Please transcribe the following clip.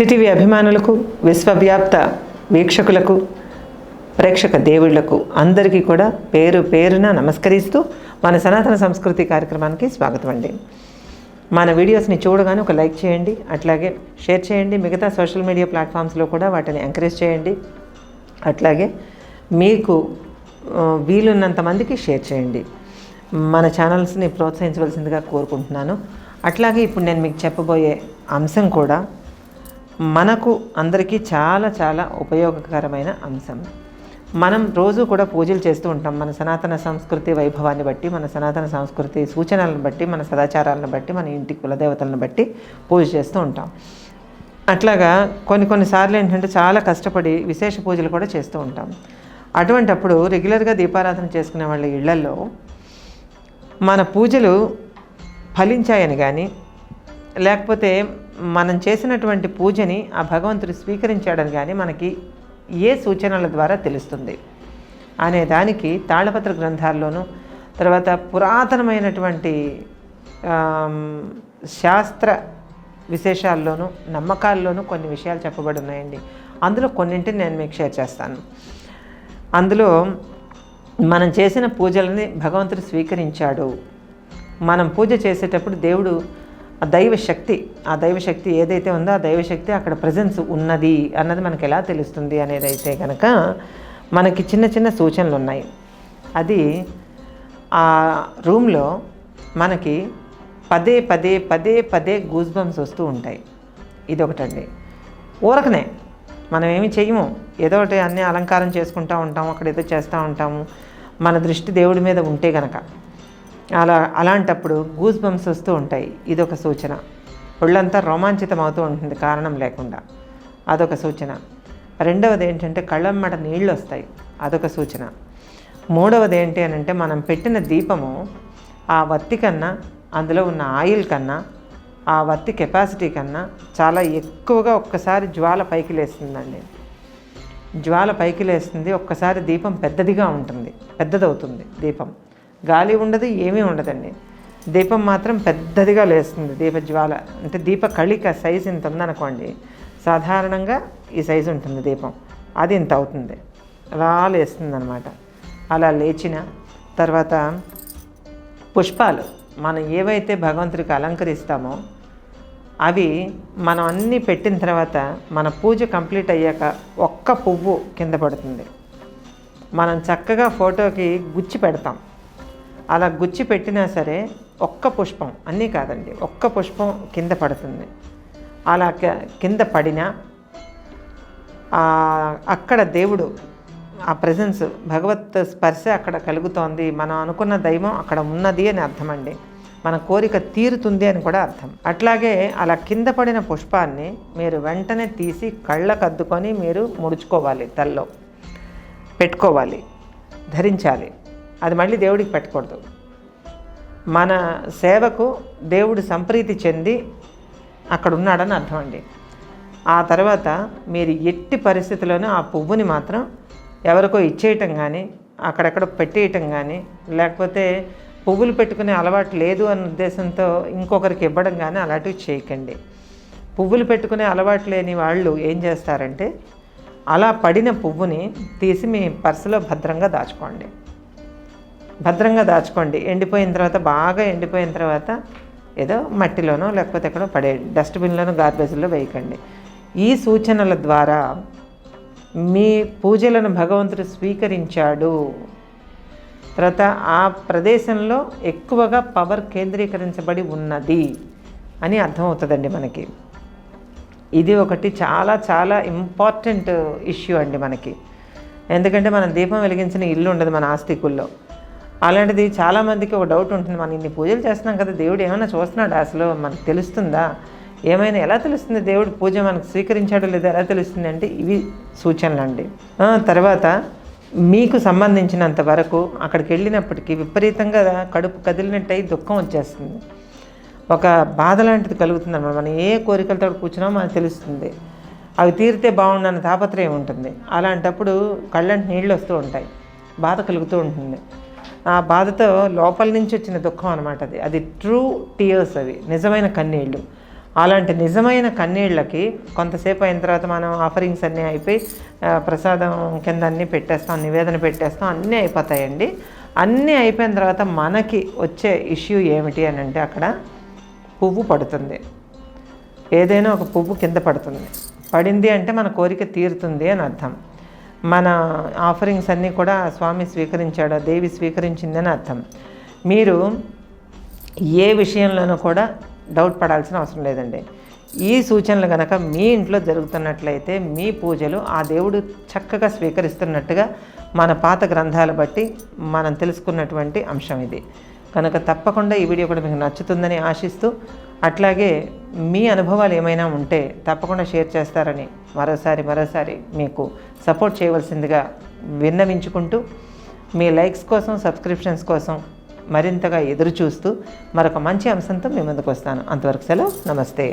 CTV అభిమానులకు విశ్వవ్యాప్త వీక్షకులకు ప్రేక్షక దేవుళ్ళకు అందరికీ కూడా పేరు పేరున నమస్కరిస్తూ మన సనాతన సంస్కృతి కార్యక్రమానికి స్వాగతం అండి. మన వీడియోస్ని చూడగానే ఒక లైక్ చేయండి అట్లాగే షేర్ చేయండి మిగతా సోషల్ మీడియా ప్లాట్ఫామ్స్లో కూడా వాటిని ఎంకరేజ్ చేయండి. అట్లాగే మీకు వీలున్నంత మందికి షేర్ చేయండి. మన ఛానల్స్ని ప్రోత్సహించవలసిందిగా కోరుకుంటున్నాను. అట్లాగే ఇప్పుడు నేను మీకు చెప్పబోయే అంశం కూడా మనకు అందరికీ చాలా చాలా ఉపయోగకరమైన అంశం. మనం రోజు కూడా పూజలు చేస్తూ ఉంటాం. మన సనాతన సంస్కృతి వైభవాన్ని బట్టి మన సనాతన సంస్కృతి సూచనలను బట్టి మన సదాచారాలను బట్టి మన ఇంటి కులదేవతలను బట్టి పూజ చేస్తూ ఉంటాం. అట్లాగా కొన్ని కొన్నిసార్లు ఏంటంటే చాలా కష్టపడి విశేష పూజలు కూడా చేస్తూ ఉంటాం. అటువంటప్పుడు రెగ్యులర్గా దీపారాధన చేసుకునే వాళ్ళ ఇళ్ళలో మన పూజలు ఫలించాయని కానీ లేకపోతే మనం చేసినటువంటి పూజని ఆ భగవంతుడు స్వీకరించాడని కానీ మనకి ఏ సూచనల ద్వారా తెలుస్తుంది? అనే దానికి తాళపత్ర గ్రంథాల్లోనూ తర్వాత పురాతనమైనటువంటి శాస్త్ర విశేషాల్లోనూ నమ్మకాల్లోనూ కొన్ని విషయాలు చెప్పబడి ఉన్నాయండి. అందులో కొన్నింటిని నేను మీకు షేర్ చేస్తాను. అందులో మనం చేసిన పూజలని భగవంతుడు స్వీకరించాడు. మనం పూజ చేసేటప్పుడు దేవుడు ఆ దైవ శక్తి ఆ దైవ శక్తి ఏదైతే ఉందో ఆ దైవశక్తి అక్కడ ప్రజెన్స్ ఉన్నది అన్నది మనకు ఎలా తెలుస్తుంది అనేది అయితే కనుక మనకి చిన్న చిన్న సూచనలు ఉన్నాయి. అది ఆ రూమ్లో మనకి పదే పదే పదే పదే గూస్ బంప్స్ వస్తూ ఉంటాయి. ఇదొకటండి. ఊరకనే మనం ఏమి చేయము ఏదో ఒకటి అన్ని అలంకారం చేసుకుంటూ ఉంటాము అక్కడ ఏదో చేస్తూ ఉంటాము. మన దృష్టి దేవుడి మీద ఉంటే గనక. అలా అలాంటప్పుడు గూస్ బంప్స్ వస్తూ ఉంటాయి. ఇదొక సూచన. ఒళ్ళంతా రోమాంచితం అవుతూ ఉంటుంది కారణం లేకుండా. అదొక సూచన. రెండవది ఏంటంటే కళ్ళమ్మట నీళ్ళు వస్తాయి అదొక సూచన. మూడవది ఏంటి అని అంటే మనం పెట్టిన దీపము ఆ వత్తి కన్నా అందులో ఉన్న ఆయిల్ కన్నా ఆ వత్తి కెపాసిటీ కన్నా చాలా ఎక్కువగా ఒక్కసారి జ్వాల పైకి లేస్తుందండి. జ్వాల పైకి లేస్తుంది. ఒక్కసారి దీపం పెద్దదిగా ఉంటుంది. పెద్దదవుతుంది దీపం. గాలి ఉండదు ఏమీ ఉండదండి. దీపం మాత్రం పెద్దదిగా లేస్తుంది దీప జ్వాల అంటే దీప కళిక సైజు ఇంత ఉందనుకోండి సాధారణంగా ఈ సైజు ఉంటుంది దీపం. అది ఇంత అవుతుంది. అలా లేస్తుంది అనమాట అలా లేచిన తర్వాత పుష్పాలు మనం ఏవైతే భగవంతుడికి అలంకరిస్తామో అవి మనం అన్నీ పెట్టిన తర్వాత మన పూజ కంప్లీట్ అయ్యాక ఒక్క పువ్వు కింద పడుతుంది. మనం చక్కగా ఫోటోకి గుచ్చి పెడతాం. అలా గుచ్చి పెట్టినా సరే ఒక్క పుష్పం అన్నీ కాదండి ఒక్క పుష్పం కింద పడుతుంది. అలా క- కింద పడినా అక్కడ దేవుడు ఆ ప్రజెన్స్ భగవత్ స్పర్శ అక్కడ కలుగుతోంది. మనం అనుకున్న దైవం అక్కడ ఉన్నది అని అర్థమండి. మన కోరిక తీరుతుంది అని కూడా అర్థం. అట్లాగే అలా కింద పడిన పుష్పాన్ని మీరు వెంటనే తీసి కళ్ళకు అద్దుకొని మీరు ముడుచుకోవాలి తల్లో పెట్టుకోవాలి ధరించాలి. అది మళ్ళీ దేవుడికి పెట్టకూడదు. మన సేవకు దేవుడు సంప్రీతి చెంది అక్కడ ఉన్నాడని అర్థం అండి. ఆ తర్వాత మీరు ఎట్టి పరిస్థితుల్లోనూ ఆ పువ్వుని మాత్రం ఎవరికో ఇచ్చేయటం కానీ అక్కడెక్కడ పెట్టేయటం కానీ లేకపోతే పువ్వులు పెట్టుకునే అలవాటు లేదు అన్న ఉద్దేశంతో ఇంకొకరికి ఇవ్వడం కానీ అలాంటివి చేయకండి. పువ్వులు పెట్టుకునే అలవాటు లేని వాళ్ళు ఏం చేస్తారంటే అలా పడిన పువ్వుని తీసి మీ పర్సులో భద్రంగా దాచుకోండి. భద్రంగా దాచుకోండి. ఎండిపోయిన తర్వాత బాగా ఎండిపోయిన తర్వాత ఏదో మట్టిలోనో లేకపోతే ఎక్కడో పడే డస్ట్బిన్లోనో గార్బేజ్లో వేయకండి. ఈ సూచనల ద్వారా మీ పూజలను భగవంతుడు స్వీకరించాడు. తర్వాత ఆ ప్రదేశంలో ఎక్కువగా పవర్ కేంద్రీకరించబడి ఉన్నది అని అర్థమవుతుందండి మనకి. ఇది ఒకటి చాలా చాలా ఇంపార్టెంట్ ఇష్యూ అండి మనకి. ఎందుకంటే మనం దీపం వెలిగించిన ఇల్లు ఉండదు మన ఆస్తికుల్లో. అలాంటిది చాలామందికి ఒక డౌట్ ఉంటుంది. మనం ఇన్ని పూజలు చేస్తున్నాం కదా దేవుడు ఏమైనా చూస్తున్నాడు? అసలు మనకు తెలుస్తుందా? ఏమైనా ఎలా తెలుస్తుంది? దేవుడు పూజ మనకు స్వీకరించాడో లేదో ఎలా తెలుస్తుంది అంటే ఇవి సూచనలు అండి. తర్వాత మీకు సంబంధించినంత వరకు అక్కడికి వెళ్ళినప్పటికీ విపరీతంగా కడుపు కదిలినట్టయి దుఃఖం వచ్చేస్తుంది. ఒక బాధ లాంటిది కలుగుతుంది అనమాట మనం ఏ కోరికలతో కూర్చున్నామో మనకు తెలుస్తుంది. అవి తీరితే బాగుండన్న తాపత్రయం ఉంటుంది. అలాంటప్పుడు కళ్ళంటి నీళ్ళు వస్తూ ఉంటాయి. బాధ కలుగుతూ ఉంటుంది. ఆ బాధతో లోపల నుంచి వచ్చిన దుఃఖం అనమాట అది. అది ట్రూ టీయర్స్ అవి. నిజమైన కన్నీళ్ళు. అలాంటి నిజమైన కన్నీళ్ళకి కొంతసేపు అయిన తర్వాత మనం ఆఫరింగ్స్ అన్నీ అయిపోయి ప్రసాదం కింద అన్నీ పెట్టేస్తాం నివేదన పెట్టేస్తాం అన్నీ అయిపోతాయండి. అన్నీ అయిపోయిన తర్వాత మనకి వచ్చే ఇష్యూ ఏమిటి అని అంటే అక్కడ పువ్వు పడుతుంది. ఏదైనా ఒక పువ్వు కింద పడుతుంది. పడింది అంటే మన కోరిక తీరుతుంది అని అర్థం. మన ఆఫరింగ్స్ అన్నీ కూడా స్వామి స్వీకరించాడు దేవి స్వీకరించిందని అర్థం. మీరు ఏ విషయంలోనూ కూడా డౌట్ పడాల్సిన అవసరం లేదండి. ఈ సూచనలు కనుక మీ ఇంట్లో జరుగుతున్నట్లయితే మీ పూజలు ఆ దేవుడు చక్కగా స్వీకరిస్తున్నట్టుగా మన పాత గ్రంథాలు బట్టి మనం తెలుసుకున్నటువంటి అంశం ఇది. కనుక తప్పకుండా ఈ వీడియో కూడా మీకు నచ్చుతుందని ఆశిస్తూ అట్లాగే మీ అనుభవాలు ఏమైనా ఉంటే తప్పకుండా షేర్ చేస్తారని మరోసారి మరోసారి మీకు సపోర్ట్ చేయవలసిందిగా విన్నవించుకుంటూ మీ లైక్స్ కోసం సబ్స్క్రిప్షన్స్ కోసం మరింతగా ఎదురు చూస్తూ మరొక మంచి అంశంతో మీ ముందుకు వస్తాను. అంతవరకు సెలవు. నమస్తే.